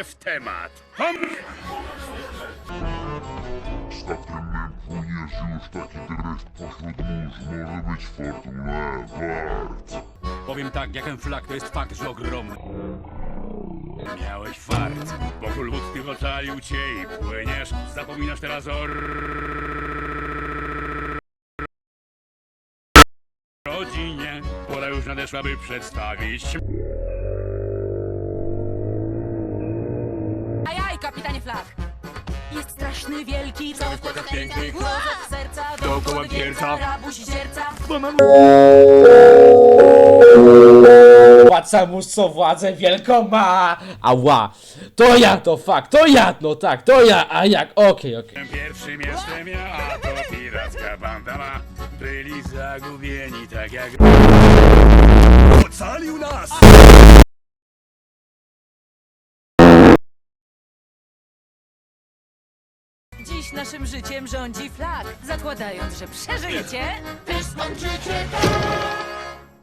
się w temat. Hom! Z takim płyniesz już taki dryft pośród mórz może być fortunę wart. Powiem tak, jak ten flag to jest fakt, że ogromny. Miałeś fart, kulwód tych ocalił cię i płyniesz. Zapominasz teraz o rodzinie. Pora już nadeszła, by przedstawić kapitanie Flach! Jest straszny, wielki, cały w płatach pięknych, pięknych, serca, dookoła wierca. rabuś zierca. Władca mórz co władzę wielką ma! Ała! To ja, to fakt, to ja, no tak, to ja, a jak? Okej, okej. Pierwszym jestem ja, a to piracka banda ma. Byli zagubieni tak jak... Ocalił nas! Dziś naszym życiem rządzi Flach, zakładając, że przeżyjecie. Też skończycie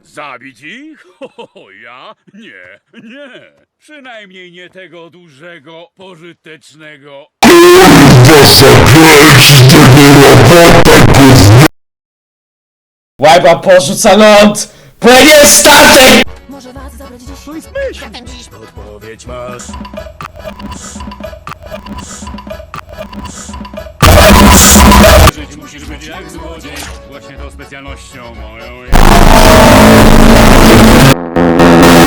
Zabić ich? Ho, ho, ho, ja? Nie, nie. Przynajmniej nie tego dużego, pożytecznego. Łajba porzuca ląd! Płynie statek! Może was zabrać dziś? To jest myśl! Odpowiedź masz. Musisz być jak złodziej. Właśnie tą specjalnością moją jest.